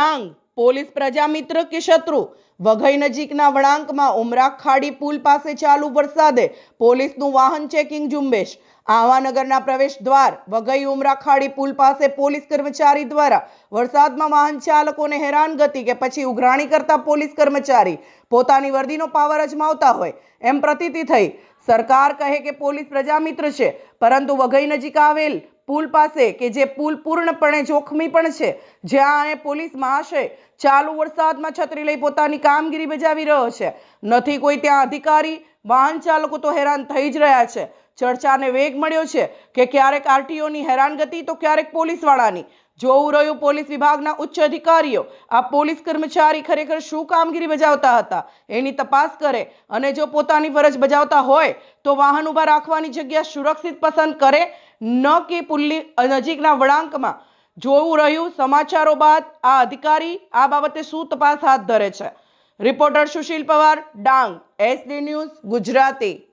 Dang police પ્રજામિત્ર કે શત્રુ? વઘઈ નજીકના વળાંકમાં ઉમરા ખાડી પુલ પાસે ચાલુ વરસાદે પોલીસનું વાહન ચેકિંગ ઝુંબેશ. આહવાનગરના પ્રવેશ દ્વાર, વઘઈ ઉમરા ખાડી પુલ પાસે પોલીસ કર્મચારી દ્વારા વરસાદમાં વાહન ચાલકોને હેરાનગતિ કે પછી ઉઘરાણી કરતા પોલીસ કર્મચારી પોતાની વર્દીનો પાવર અજમાવતા હોય એમ પ્રતીતિ થઈ. સરકાર કહે કે પોલીસ પ્રજામિત્ર છે, પરંતુ વઘઈ નજીક આવેલ પુલ પાસે કે જે પુલ પૂર્ણપણે જોખમી પણ છે, જ્યાં એ પોલીસ મહાશય ચાલુ વરસાદમાં છત્રી લઈ પોતાની કામગીરી બજાવી રહ્યો છે. નથી કોઈ ત્યાં અધિકારી, વાહન ચાલકો તો હેરાન થઈ જ રહ્યા છે. ચર્ચાને વેગ મળ્યો છે કે ક્યારેક આરટીઓની હેરાનગતિ તો ક્યારેક પોલીસવાળાની. જોવું રહ્યું પોલીસ વિભાગના ઉચ્ચ અધિકારીઓ આ પોલીસ કર્મચારી ખરેખર શું કામગીરી બજાવતા હતા, એની તપાસ કરે અને જો પોતાની ફરજ બજાવતા હોય તો વાહન ઊભા રાખવાની જગ્યા સુરક્ષિત પસંદ કરે ન કે પુલની નજીકના વળાંકમાં. જોવું રહ્યું, સમાચારો બાદ આ અધિકારી આ બાબતે શું તપાસ હાથ ધરે છે? Reporter Sushil Pawar, Dang, SD news, Gujarati.